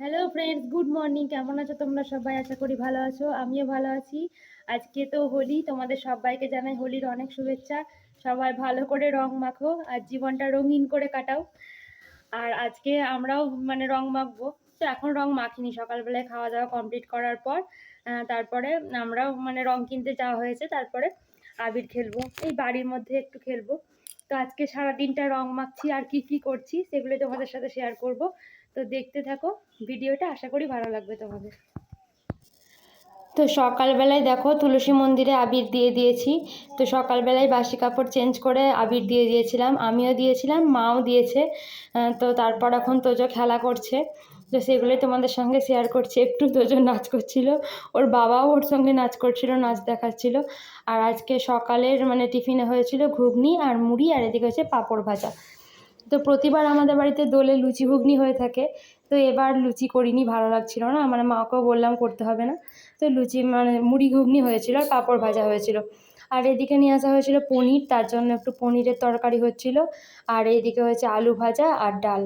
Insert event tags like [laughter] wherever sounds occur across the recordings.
Hello friends good morning কেমন আছো তোমরা সবাই? আশা করি ভালো আছো। আমিও ভালো আছি। আজকে তো হোলি, তোমাদের সবাইকে জানাই হোলির অনেক শুভেচ্ছা। সবাই ভালো করে রং মাখো আর জীবনটা রঙিন করে কাটাও। আর আজকে আমরাও মানে রং মাখবো। তো এখন রং মাখিনি। সকালবেলায় খাওয়া দাওয়া কমপ্লিট করার পর তারপরে আমরাও মানে রং কিনতে যাওয়া হয়েছে। তারপরে আবির খেলব। এই বাড়ির মধ্যে একটু খেলব। তো আজকে সারা দিনটা রং মাখছি, আর কি কি করছি সেগুলো তোমাদের সাথে শেয়ার করব। তো দেখতে থাকো ভিডিওটা, আশা করি ভালো লাগবে তোমাদের। তো সকালবেলায় দেখো তুলসী মন্দিরে আবির দিয়ে দিয়েছি। তো সকালবেলায় বাসি কাপড় চেঞ্জ করে আবির দিয়ে দিয়েছিলাম, আমিও দিয়েছিলাম, মাও দিয়েছে। তো তারপর এখন তোজো খেলা করছে। তো সেগুলোই তোমাদের সঙ্গে শেয়ার করছি। একটু দুজন নাচ করছিল। ওর বাবাও ওর সঙ্গে নাচ করছিল, নাচ দেখাচ্ছিল। আর আজকে সকালের মানে টিফিনে হয়েছিল ঘুগনি আর মুড়ি আর এদিকে হচ্ছে পাঁপড় ভাজা। তো প্রতিবার আমাদের বাড়িতে দোলে লুচি ঘুগনি হয়ে থাকে। তো এবার লুচি করিনি, ভালো লাগছিল না। মানে মাকেও বললাম করতে হবে না। তো লুচি মানে মুড়ি ঘুগনি হয়েছিল আর পাঁপড় ভাজা হয়েছিল। আর এদিকে নিয়ে আসা হয়েছিল পনির, তার জন্য একটু পনিরের তরকারি হচ্ছিল। আর এইদিকে হয়েছে আলু ভাজা আর ডাল।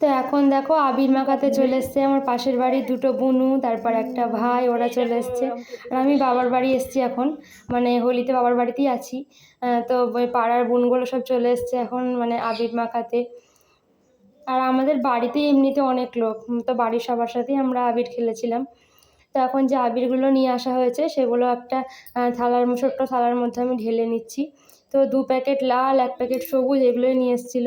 তো এখন দেখো আবির মাখাতে চলে এসছে, আমার পাশের বাড়ির দুটো বুনু, তারপর একটা ভাই, ওরা চলে এসছে। আর আমি বাবার বাড়ি এসছি এখন মানে হোলিতে বাবার বাড়িতেই আছি। তো পাড়ার বোনগুলো সব চলে এসছে এখন মানে আবির মাখাতে আর আমাদের বাড়িতে এমনিতে অনেক লোক, তো বাড়ির সবার সাথেই আমরা আবির খেলেছিলাম। তো এখন যে আবিরগুলো নিয়ে আসা হয়েছে, সেগুলো একটা থালার ছোট্ট থালার মধ্যে আমি ঢেলে নিচ্ছি। তো দু প্যাকেট লাল, এক প্যাকেট সবুজ, এগুলোই নিয়ে এসেছিল।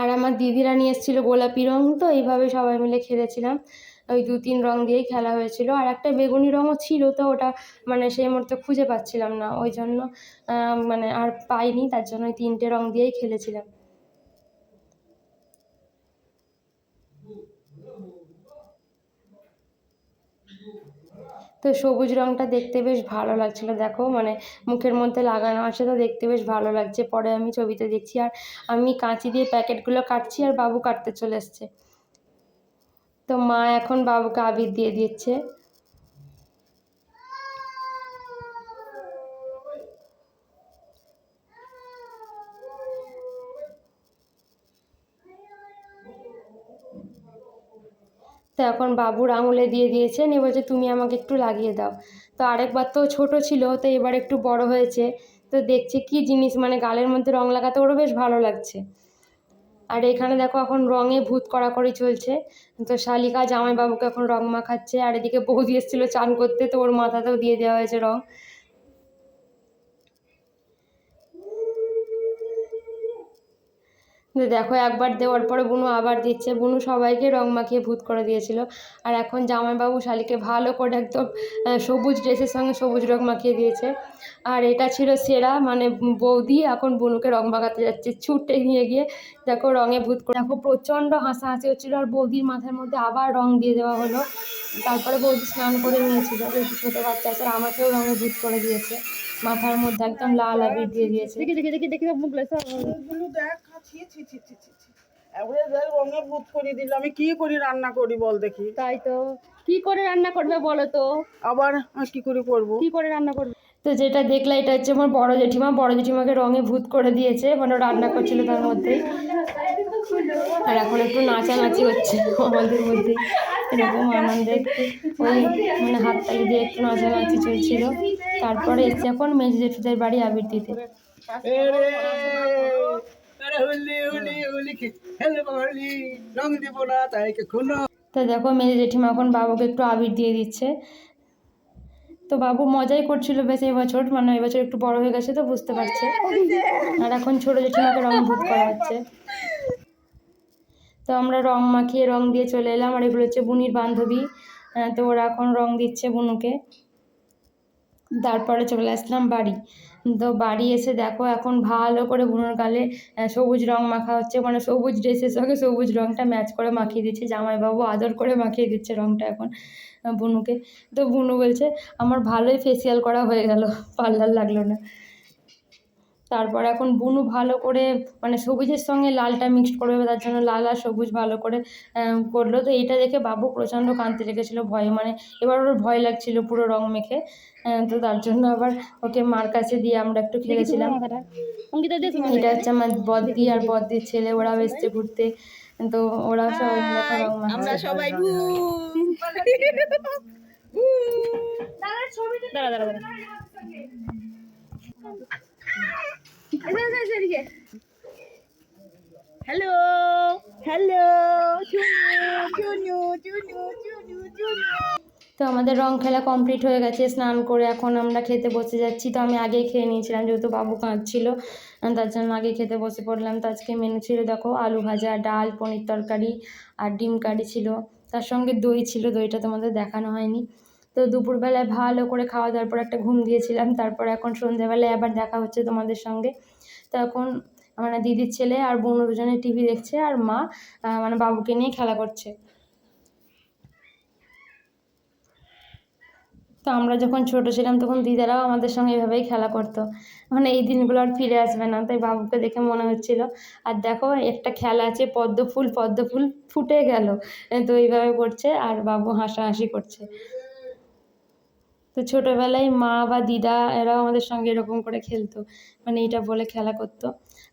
আর আমার দিদিরা নিয়ে এসেছিল গোলাপি রং, তো এইভাবে সবাই মিলে খেলেছিলাম। ওই দু তিন রং দিয়েই খেলা হয়েছিল। আর একটা বেগুনি রঙও ছিল, তো ওটা মানে সেই মুহূর্তে খুঁজে পাচ্ছিলাম না। ওই জন্য মানে আর পাইনি, তার জন্য ওই তিনটে রং দিয়েই খেলেছিলাম। তো সবুজ রঙটা দেখতে বেশ ভালো লাগছিল, দেখো মানে মুখের মধ্যে লাগানো আছে তো দেখতে বেশ ভালো লাগছে। পরে আমি ছবিতে দেখছি আর আমি কাঁচি দিয়ে প্যাকেটগুলো কাটছি আর বাবু কাটতে চলে এসছে। তো মা এখন বাবুকে আবির দিয়ে দিচ্ছে। তো এখন বাবুর আঙুলে দিয়ে দিয়েছেন এ বলছে তুমি আমাকে একটু লাগিয়ে দাও। তো আরেকবার তো ছোট ছিল, তো এবার একটু বড় হয়েছে। তো দেখছে কি জিনিস মানে গালের মধ্যে রং লাগাতে ওরও বেশ ভালো লাগছে। আর এখানে দেখো এখন রঙে ভূত কড়াকড়ি চলছে। তো শালিকা জামাইবাবুকে এখন রং মাখাচ্ছে, আর এদিকে বৌদি এসেছিল চান করতে, তো ওর মাথাতেও দিয়ে দেওয়া হয়েছে রং। দেখো একবার দেওয়ার পরে বুনু আবার দিচ্ছে বুনু সবাইকে রং মাখিয়ে ভূত করে দিয়েছিল আর এখন জামাইবাবু শালিকে ভালো করে একদম সবুজ ড্রেসের সঙ্গে সবুজ রং মাখিয়ে দিয়েছে আর এটা ছিল সেরা মানে বৌদি এখন বুনুকে রং মাখাতে যাচ্ছে ছুটে নিয়ে গিয়ে দেখো রঙে ভূত করে দেখো প্রচণ্ড হাসাহাসি হচ্ছিল আর বৌদির মাথার মধ্যে আবার রং দিয়ে দেওয়া হলো তারপরে বৌদি স্নান করে নিয়েছিল ছোটো বাচ্চা আছে আমাকেও রঙে ভূত করে দিয়েছে মাথার মধ্যে একদম লাল আবির দিয়ে দিয়েছে দেখি দেখি দেখি দেখি ওগুলো দেখ ছি ছি ছি ছি ছি ছি। এবারে দেখ রঙে ভূত করে দিল আমি কি করি রান্না করি বল দেখি। তাই তো। কি করে রান্না করবে বলো তো? আবার কি করে করব? কি করে রান্না করবে? তো যেটা দেখলে এটা হচ্ছে আমার বড় জেঠিমা। বড় জেঠিমাকে রঙে ভূত করে দিয়েছে মানে রান্না করছিল তার মধ্যেই আর এখন একটু নাচানাচি হচ্ছে আমাদের মধ্যে। এরকম আনন্দে ওই মানে হাততালি দিয়ে একটু নাচানাচি চলছিল। তারপরে এসছে এখন মেজে জেঠুদের বাড়ি আবির দিতে কখনো। তো দেখো মেজে জেঠিমা এখন বাবুকে একটু আবির দিয়ে দিচ্ছে। তো বাবু মজাই করছিল বেশ এবছর মানে এবছর একটু বড় হয়ে গেছে তো বুঝতে পারছে। আর এখন ছোটো জেঠিমাকে রং ভূত করা হচ্ছে। তো আমরা রং মাখিয়ে রং দিয়ে চলে এলাম, আর এগুলো হচ্ছে বুনির বান্ধবী। তো ওরা এখন রং দিচ্ছে বুনুকে। তারপরে চলে আসলাম বাড়ি। তো বাড়ি এসে দেখো এখন ভালো করে বুনোর গালে সবুজ রং মাখা হচ্ছে। মানে সবুজ ড্রেসের সঙ্গে সবুজ রংটা ম্যাচ করে মাখিয়ে দিচ্ছে। জামাইবাবু আদর করে মাখিয়ে দিচ্ছে রংটা এখন বুনুকে। তো বুনু বলছে, আমার ভালোই ফেসিয়াল করা হয়ে গেল। [laughs] পার্লার লাগল না। তারপর এখন বুনু ভালো করে মানে সবুজের সঙ্গে লালটা মিক্সড করবে তার জন্য লাল আর সবুজ ভালো করে করল। তো এইটা দেখে বাবু প্রচণ্ড কাঁদতে লেগেছিলো ভয়ে মানে এবার ওর ভয় লাগছিল পুরো রং মেখে। তো তার জন্য আবার ওকে মার কাছে দিয়ে আমরা একটু খেলেছিলাম। এটা হচ্ছে আমার বদ্দি আর বদ্দির ছেলে ওরাও এসছে ঘুরতে। তো ওরা সবাই আমরা সবাই দাঁড়া দাঁড়া দাঁড়া হ্যালো হ্যালো চুনু চুনু চুনু চুনু তো আমাদের রং খেলা কমপ্লিট হয়ে গেছে স্নান করে এখন আমরা খেতে বসে যাচ্ছি। তো আমি আগেই খেয়ে নিয়েছিলাম যেহেতু বাবু কাঁদছিল তার জন্য আগে খেতে বসে পড়লাম। তো আজকে মেনু ছিল দেখো আলু ভাজা ডাল পনির তরকারি আর ডিম কারি ছিল। তার সঙ্গে দই ছিল দইটা তোমাদের দেখানো হয়নি। তো দুপুরবেলায় ভালো করে খাওয়া দাওয়ার পর একটা ঘুম দিয়েছিলাম তারপর এখন সন্ধ্যেবেলায় আবার দেখা হচ্ছে তোমাদের সঙ্গে। তো এখন মানে দিদির ছেলে আর বোন দুজনে টিভি দেখছে আর মা মানে বাবুকে নিয়ে খেলা করছে। তো আমরা যখন ছোট ছিলাম তখন দিদারাও আমাদের সঙ্গে এভাবেই খেলা করতো। মানে এই দিনগুলো আর ফিরে আসবে না, তাই বাবুকে দেখে মনে হচ্ছিল। আর দেখো, একটা খেলা আছে পদ্ম ফুল পদ্ম ফুল ফুটে গেল। তো এইভাবে করছে আর বাবু হাসাহাসি করছে। তো ছোটোবেলায় মা বা দিদা এরাও আমাদের সঙ্গে এরকম করে খেলতো মানে এটা বলে খেলা করতো।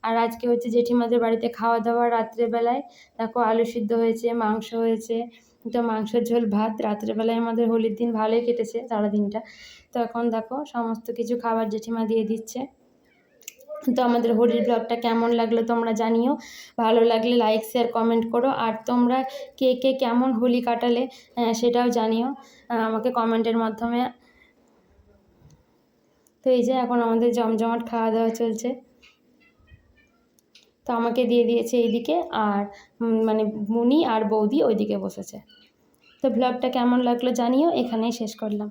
আর আজকে হচ্ছে জেঠিমাদের বাড়িতে খাওয়া দাওয়া রাত্রেবেলায় দেখো আলু সিদ্ধ হয়েছে, মাংস হয়েছে, তো মাংসের ঝোল, ভাত রাত্রেবেলায় আমাদের হোলির দিন ভালোই কেটেছে সারা দিনটা তো এখন দেখো সমস্ত কিছু খাবার জেঠিমা দিয়ে দিচ্ছে। তো আমাদের হোলির ব্লগটা কেমন লাগল তোমরা জানিও। ভালো লাগলে লাইক শেয়ার কমেন্ট করো। আর তোমরা কে কে কেমন হোলি কাটালে সেটাও জানিও। আমাকে কমেন্টের মাধ্যমে তো এই যে এখন আমাদের জমজমাট খাওয়া দাওয়া চলছে। তো আমাকে দিয়ে দিয়েছে এইদিকে আর মানে মুনি আর বৌদি ওইদিকে বসেছে। তো ব্লগটা কেমন লাগল জানিও, এখানেই শেষ করলাম।